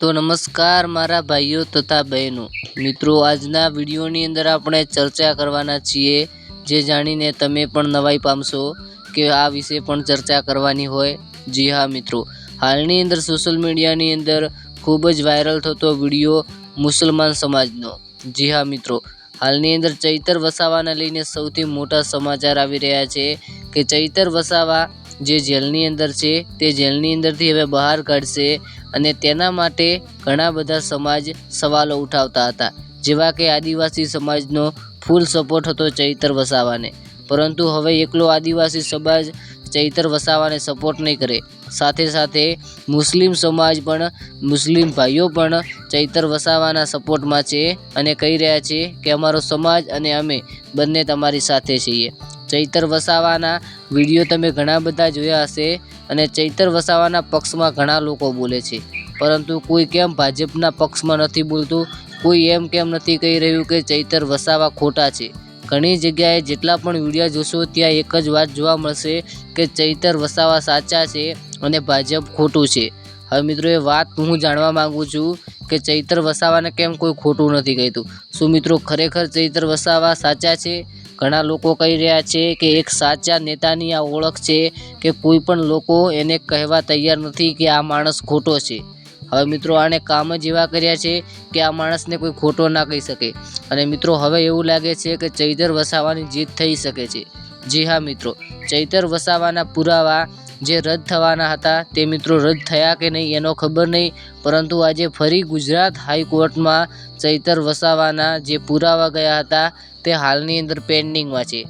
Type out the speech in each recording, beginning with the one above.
તો નમસ્કાર મારા ભાઈઓ તથા બહેનો. મિત્રો, આજના વિડીયોની અંદર આપણે ચર્ચા કરવાના છીએ, જે જાણીને તમે પણ નવાઈ પામશો કે આ વિશે પણ ચર્ચા કરવાની હોય. જી હા, મિત્રો. હાલની અંદર સોશિયલ મીડિયાની અંદર ખૂબ જ વાયરલ થતો વીડિયો મુસલમાન સમાજનો. જી હા, મિત્રો. હાલની અંદર ચૈતર વસાવાને લઈને સૌથી મોટા સમાચાર આવી રહ્યા છે કે ચૈતર વસાવા જે જેલની અંદર છે, તે જેલની અંદરથી હવે બહાર કાઢશે અને તેના માટે ઘણા બધા સમાજ સવાલો ઉઠાવતા હતા. જેવા કે આદિવાસી સમાજનો ફૂલ સપોર્ટ હતો ચૈતર વસાવાને. પરંતુ હવે એકલો આદિવાસી સમાજ ચૈતર વસાવાને સપોર્ટ નહીં કરે. સાથે સાથે મુસ્લિમ સમાજ પણ, મુસ્લિમ ભાઈઓ પણ ચૈતર વસાવાના સપોર્ટમાં છે અને કહી રહ્યા છે કે અમારો સમાજ અને અમે બંને તમારી સાથે છીએ. ચૈતર વસાવાના વીડિયો તમે ઘણા બધા જોયા હશે અને ચૈતર વસાવાના પક્ષમાં ઘણા લોકો બોલે છે. પરંતુ કોઈ કેમ ભાજપના પક્ષમાં નથી બોલતું? કોઈ એમ કેમ નથી કહી રહ્યું કે ચૈતર વસાવા ખોટા છે? ઘણી જગ્યાએ જેટલા પણ વીડિયો જોશો, ત્યાં એક જ વાત જોવા મળશે કે ચૈતર વસાવા સાચા છે અને ભાજપ ખોટું છે. હવે મિત્રો, એ વાત હું જાણવા માગું છું કે ચૈતર વસાવાને કેમ કોઈ ખોટું નથી કહેતું? શું મિત્રો, ખરેખર ચૈતર વસાવા સાચા છે? ઘણા લોકો કહી રહ્યા છે કે એક સાચા નેતાની આ ઓળખ છે કે કોઈ પણ લોકો એને કહેવા તૈયાર નથી કે આ માણસ ખોટો છે. હવે મિત્રો આણે કામ જ એવા કર્યા છે કે આ માણસને કોઈ ખોટો ના કહી શકે. અને મિત્રો હવે એવું લાગે છે કે ચૈતર વસાવાની જીત થઈ શકે છે. જી હા મિત્રો, ચૈતર વસાવાના પુરાવા જે રદ થવાના હતા તે મિત્રો રદ થયા કે નહીં એનો ખબર નહીં, પરંતુ આજે ફરી ગુજરાત હાઈકોર્ટમાં ચૈતર વસાવાના જે પુરાવા ગયા હતા તે હાલની અંદર પેન્ડિંગમાં છે.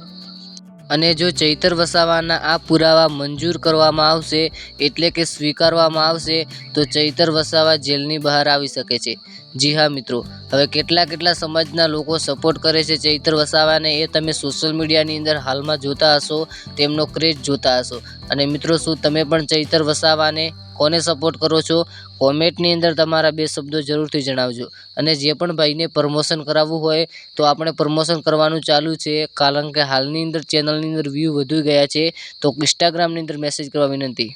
અને જો ચૈતર વસાવાના આ પુરાવા મંજૂર કરવામાં આવશે, એટલે કે સ્વીકારવામાં આવશે, તો ચૈતર વસાવા જેલની બહાર આવી શકે છે. જી હા, મિત્રો. હવે કેટલા કેટલા સમાજના લોકો સપોર્ટ કરે છે ચૈતર વસાવાને એ તમે સોશિયલ મીડિયાની અંદર હાલમાં જોતા હશો, તેમનો ક્રેઝ જોતા હશો. અને મિત્રો, શું તમે પણ ચૈતર વસાવાને કોને સપોર્ટ કરો છો? કોમેન્ટની અંદર તમારા બે શબ્દો જરૂરથી જણાવજો. અને જે પણ ભાઈને પ્રમોશન કરાવવું હોય, તો આપણે પ્રમોશન કરવાનું ચાલુ છે. કારણ કે હાલની અંદર ચેનલની અંદર વ્યૂ વધી ગયા છે. તો ઇન્સ્ટાગ્રામની અંદર મેસેજ કરવા વિનંતી.